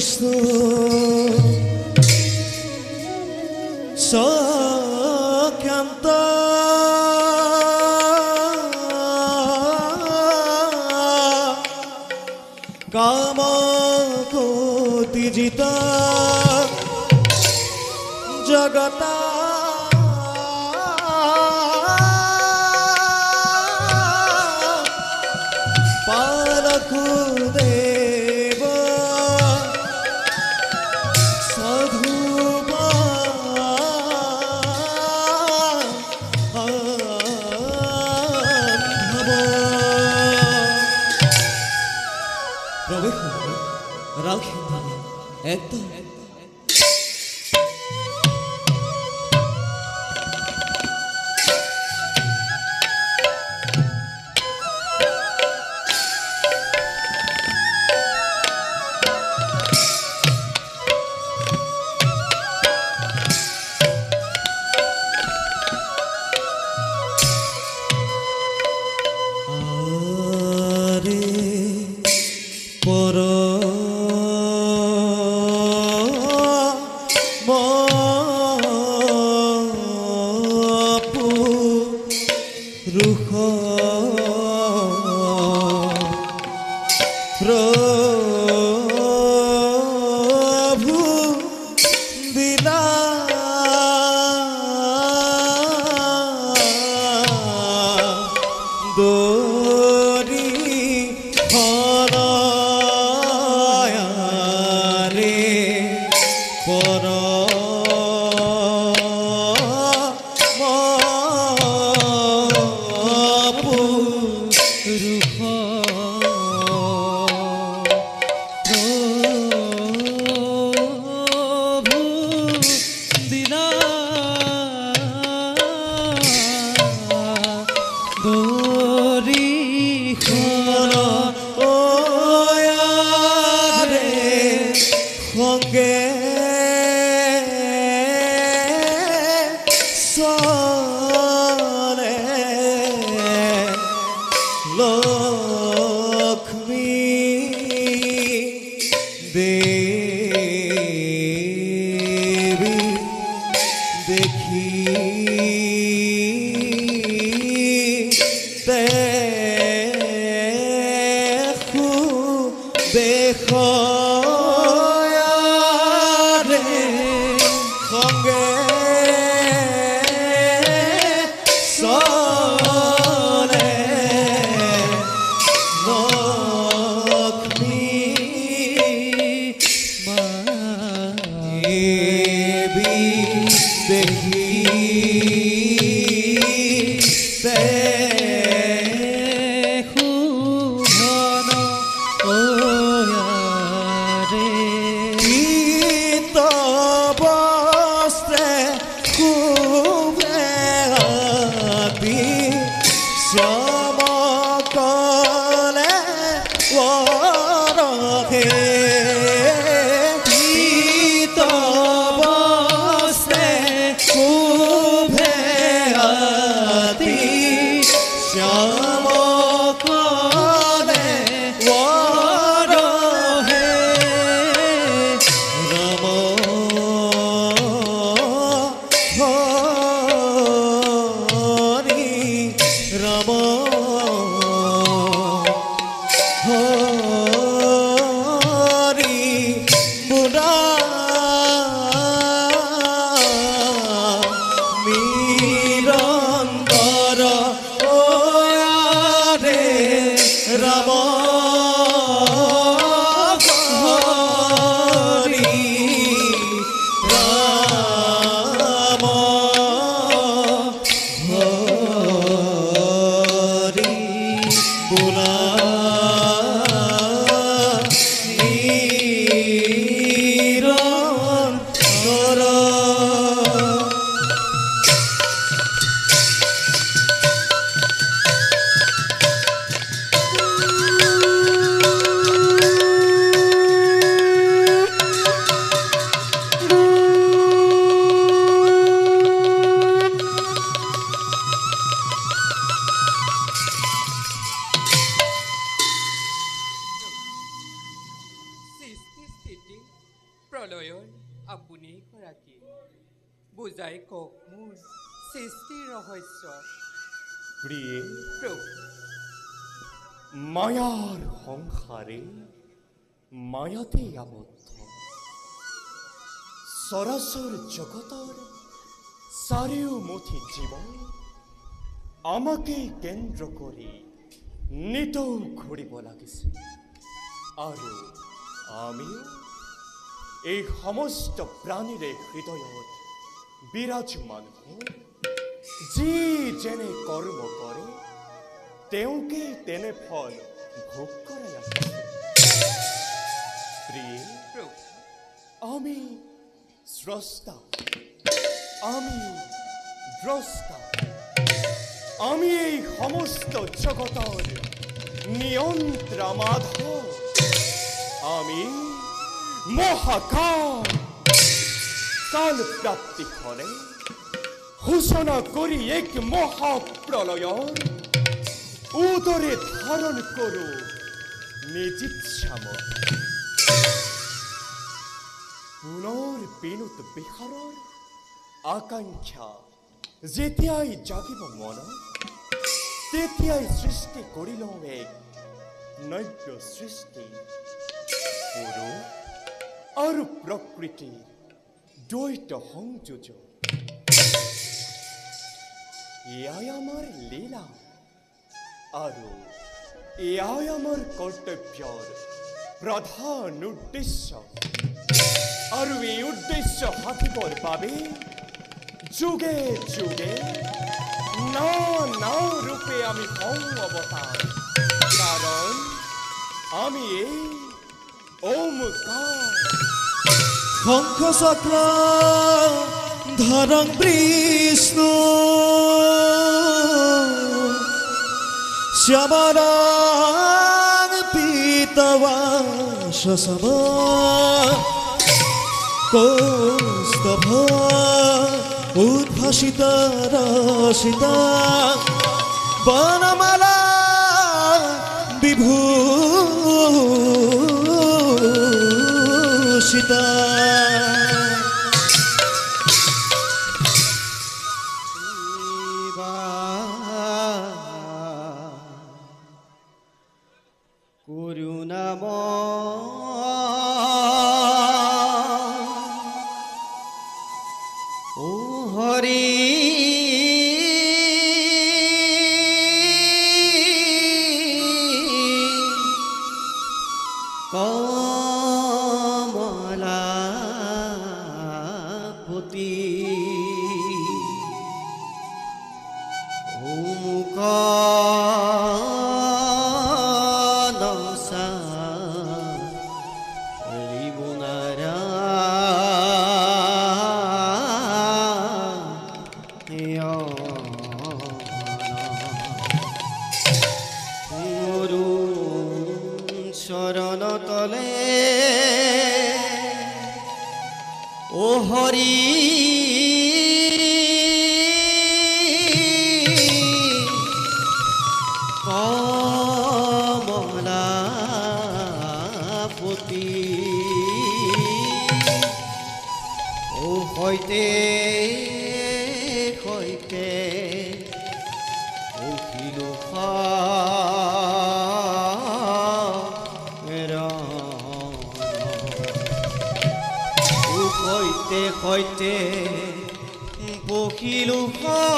Krishna ৰহস্য প্রিয়ে মায়ার সংসারে মায়াতে আবদ্ধ। সরাসর জগতর চাৰিওমুঠি জীবন আমাকে কেন্দ্ৰ কৰি নিতৌ ঘূৰিব লাগিছে। আৰু আমিও এই সমস্ত প্ৰাণীৰে হৃদয়ত বিৰাজমান হৈ যি যেনে কৰ্ম কৰে তেওঁকে তেনে ফল ভোগ আছে প্রিয়ে, আমি স্রষ্টা, আমি দ্রষ্টা, আমি এই সমস্ত জগতর নিয়ন্ত্রমাধ আমি মহাকাল কাল প্রাপ্তি ক্ষণে ঘোষণা করি এক মহাপ্রলয়র উদরে ধারণ করু নিজিচ্ছামত পুনৰ বিনোদ বিহাৰৰ আকাংক্ষা যেতিয়াই জাগিব মনত তেতিয়াই সৃষ্টি কৰি লওঁ এক নব্য সৃষ্টি। পুৰুষ আৰু প্ৰকৃতিৰ দ্বৈত সংযোজন। এয়াই আমাৰ লীলা আৰু এয়াই আমাৰ কৰ্তব্যৰ প্ৰধান উদ্দেশ্য আৰু এই উদ্দেশ্য সাধিবৰ বাবে যুগে যুগে না না ৰূপে আমি হওঁ অৱতাৰ কাৰণ আমি এই ওমকাৰ শঙ্খ চক্র ধরং বিষ্ণু শ্যামরাং পীতবাস সব কৌস্তভ উদ্ভাসিত রসিতা। বনমালা বিভূষিতা। amor. হইতে হইতে উঠিল হইতে হইতে বহিলু রণ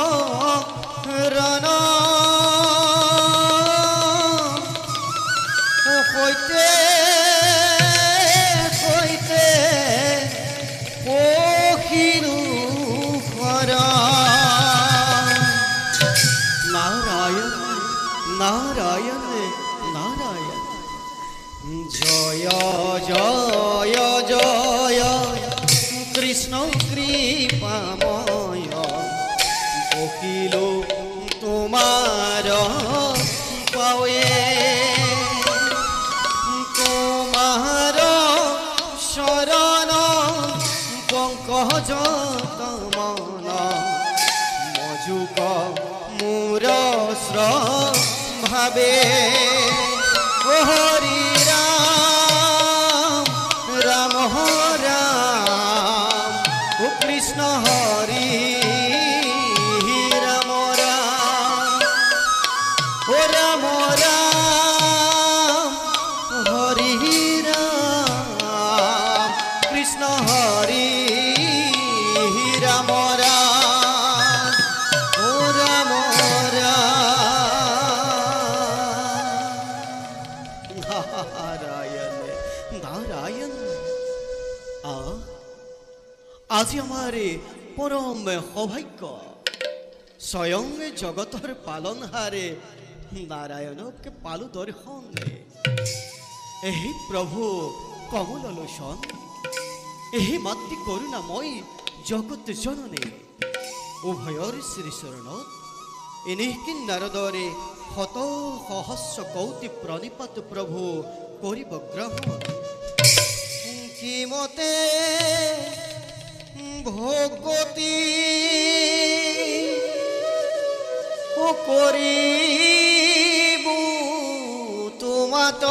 ভাবে ও হরি আজি আমার পরম সৌভাগ্য। স্বয়ং জগতর পালনহারে নারায়ণকে পালু দর্শন এই প্রভু কমল লোচন এই মাতৃ করুণাময়ী জগত জননী, উভয়ৰ শ্ৰীচৰণত এনেহিন নাৰদৰে শত সহস্ৰ কৌতি প্ৰণিপাত প্ৰভু কৰিব গ্ৰহণ। কিমতে ভগতি ও করিব তোমাত।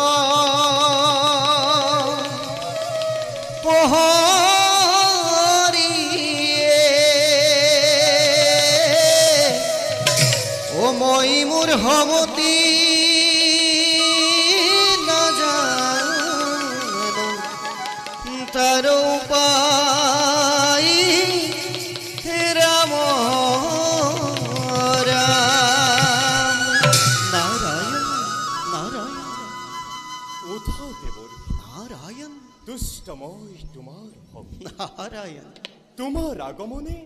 মোর হমতি না জানো তার উপায়। দুষ্টময় তোমার নারায়ণ। তোমার আগমনে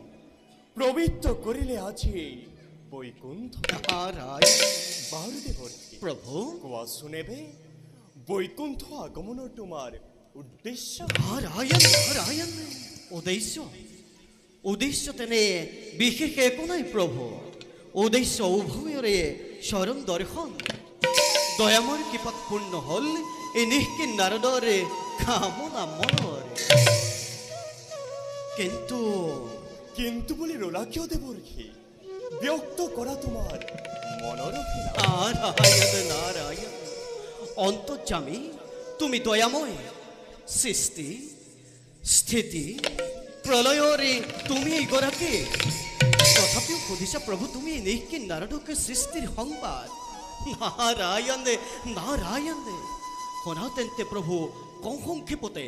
প্রবৃত্ত করিলে আছে বৈকুণ্ঠ। নারায়ণ। বারুদেবর প্রভু। কোয়া শুনেবে বৈকুণ্ঠ আগমন তোমার উদ্দেশ্য। নারায়ণ নারায়ণ। উদ্দেশ্য। উদ্দেশ্য তেনে বিশেষ একো নাই প্ৰভু উদ্দেশ্য উভয়ৰে চৰণ দৰ্শন। দয়ামৰ কৃপাত পূৰ্ণ হ'ল এই নিষ্কিন নাৰদৰে কামনা মনৰ কিন্তু কিন্তু বলি রোলা কিয় দেবর্ষী ব্যক্ত করা তোমার অভিলাষ নারায়ণ নারায়ণ অন্তর্জামী তুমি দয়াময় সৃষ্টি স্থিতি প্ৰলয়ৰে তুমি এইগৰাকী তথাপিও সুধিছা প্ৰভু তুমি এনেকৈ নাৰদকে সৃষ্টিৰ সংবাদ নাৰায়ণ নাৰায়ণ শুনা তেন্তে প্ৰভু কওঁ সংক্ষেপতে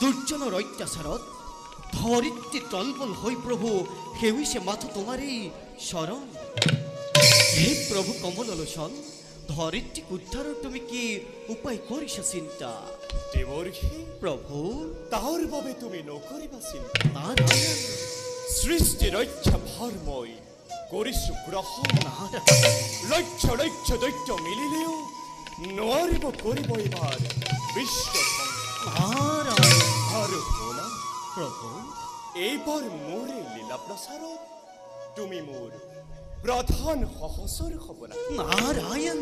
দুৰ্জনৰ অত্যাচাৰত ধৰিত্ৰী তলবল হৈ প্ৰভু সেউছে মাথো তোমাৰেই চৰণ হে প্ৰভু কমল লোচন ধৰিত্ৰীক উদ্ধাৰৰ তুমি কি উপায় কৰিছা চিন্তা? দেবর্ষী প্ৰভু তাহার বাবে তুমি নকরিবা চিন্তা। সৃষ্টি রক্ষা ভারময় করিছু গ্রহণ। লক্ষ লক্ষ দৈত্য মিলিলেও নোৱাৰিব কৰিব এবাৰ বিশ্ব আৰু শুনা প্ৰভু এইবাৰ মোৰে লীলা প্ৰচাৰত তুমি মোৰ প্ৰধান সহচৰ হ'ব লাগে নাৰায়ণ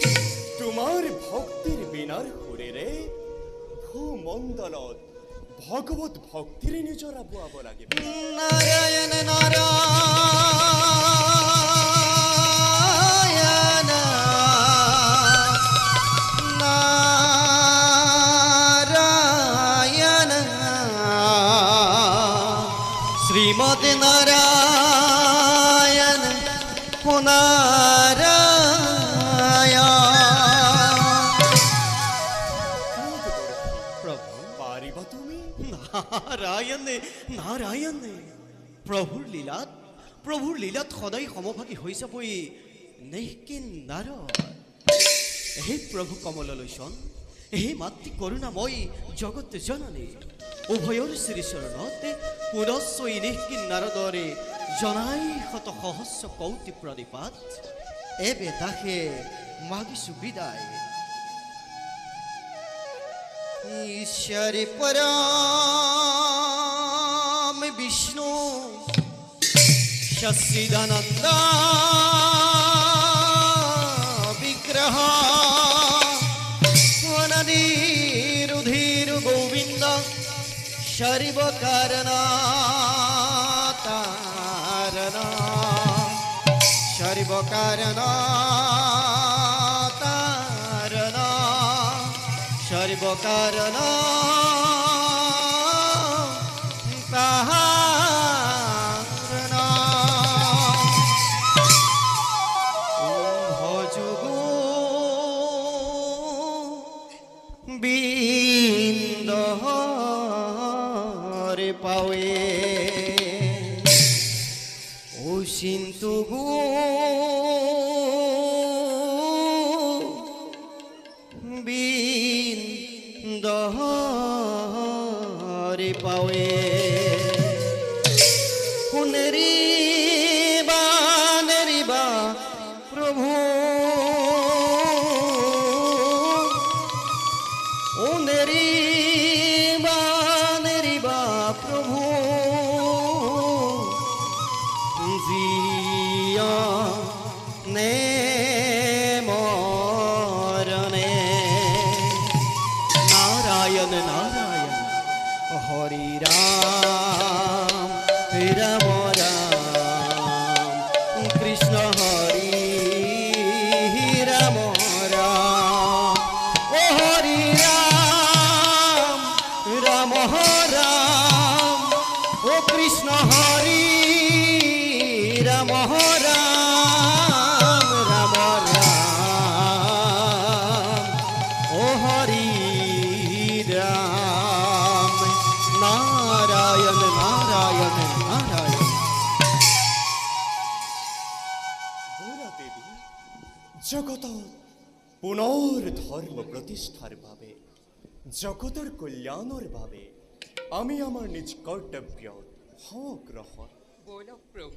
তোমাৰ ভক্তিৰ বিনাৰ সুৰেৰে ভূমণ্ডলত ভগৱত ভক্তিৰে নিজৰা বোৱাব লাগিব। নাৰায়ণ নাৰায়ণ শ্ৰীমতে নাৰায়ণ নাৰায়ণ প্ৰভু পাৰিবা তুমি? নাৰায়ণে নাৰায়ণে প্ৰভুৰ লীলাত প্ৰভুৰ লীলাত সদায় সমভাগী হৈ যাবই নেহকিন নাৰ হে প্ৰভু কমল লোচন হে মাতৃ করুণাময়ী জগত জননী, উভয়ৰ শ্ৰীচৰণত পুনশ্চ ইনিহকি নারদরে জনাই শত সহস্ৰ কৌতি প্ৰদীপাত এবে দাসে মাগিছো বিদায়। ঈশ্বর পরাম বিষ্ণু সচিদানন্দা সর্বকারণ তারণ। সর্বকারণ তারণ। সর্বকারণ Hari Ram নারায়ণ নারায়ণ নারায়ণ। গৌরা দেবী জগত পুনর্ধর্ম প্রতিষ্ঠার ভাবে জগতের ভাবে আমি আমার নিজ কর্তব্য গ্রহণ প্রভু।